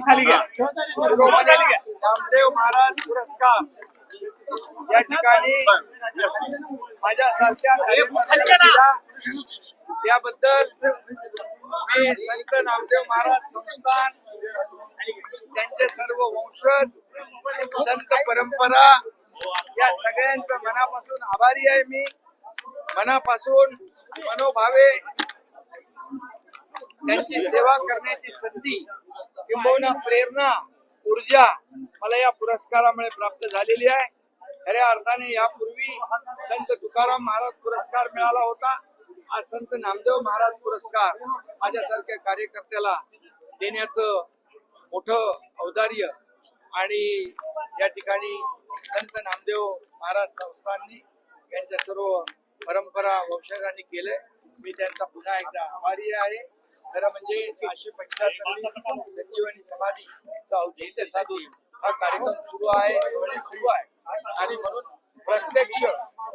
खाली घ्या नामदेव महाराज पुरस्कार या ठिकाणी माझ्या सारख्या त्याबद्दल मी संत नामदेव महाराज संस्थान त्यांचे सर्व वंशज संत परंपरा या सगळ्यांचं मनापासून आभारी आहे मी. मनापासून मनोभावे त्यांची सेवा करण्याची संधी किंबहुना प्रेरणा ऊर्जा मला या पुरस्कारामुळे प्राप्त झालेली आहे. खऱ्या अर्थाने यापूर्वी संत तुकाराम महाराज पुरस्कार मिळाला होता. आज संत नामदेव महाराज पुरस्कार माझ्यासारख्या कार्यकर्त्याला देण्याचं मोठं औदार्य आणि या ठिकाणी संत नामदेव महाराज संस्थांनी यांच्या सर्व परंपरा वंशजांनी केले मी त्यांचा पुन्हा एकदा आभारी आहे. खरं म्हणजे सहाशे पंच्याहत्तर संजीवनी समाधीचा औचित्य साधी हा कार्यक्रम सुरू आहे सुरू आहे. आणि म्हणून प्रत्यक्ष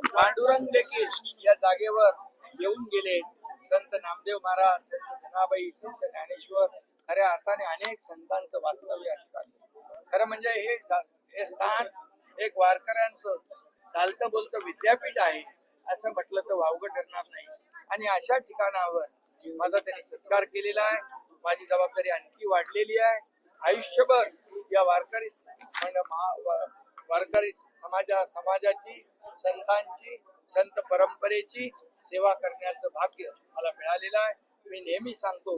पांडुरंग देखील या जागेवर येऊन गेले. संत नामदेव महाराज संत जनाबाई संत ज्ञानेश्वर खऱ्या अर्थाने अनेक संतांचं वास्तव्य या ठिकाणी. खरं म्हणजे हे हे स्थान एक वारकऱ्यांचं चालतं बोलतं विद्यापीठ आहे असं म्हटलं तर वावगं ठरणार नाही. आणि अशा ठिकाणावर माझा त्यांनी सत्कार केलेला आहे. माझी जबाबदारी आणखी वाढलेली आहे. आयुष्यभर या वारकरी महा- वारकरी समाजा समाजाची संतांची संत परंपरेची सेवा करण्याचं भाग्य मला मिळालेलं आहे. मी नेहमी सांगतो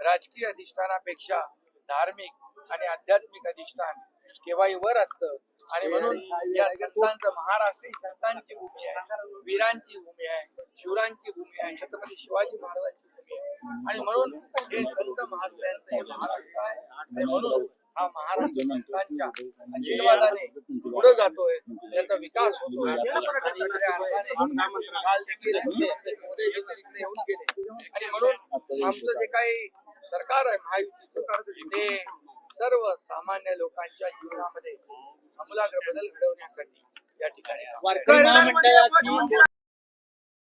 राजकीय अधिष्ठानापेक्षा धार्मिक आणि आध्यात्मिक अधिष्ठान केव्हाही वर असतं. आणि म्हणून या संतांचं महाराष्ट्र ही संतांची भूमी आहे वीरांची भूमी आहे शिवरांची भूमी आहे छत्रपती शिवाजी महाराजांची भूमी आहे. आणि म्हणून हे संत महात्म्यांचं हे महाराष्ट्र आहे. आणि म्हणून हा महाराष्ट्र संतांच्या आशीर्वादाने पुढे जातोय त्याचा विकास होतोय. आणि काल देखील देखील इकडे येऊन गेले. आणि म्हणून आमचं जे काही सरकार आहे महायुतीचं ते सर्व सामान्य लोकांच्या जीवनामध्ये आमूलाग्र बदल घडवण्यासाठी या ठिकाणी. वारकरी महामंडळाची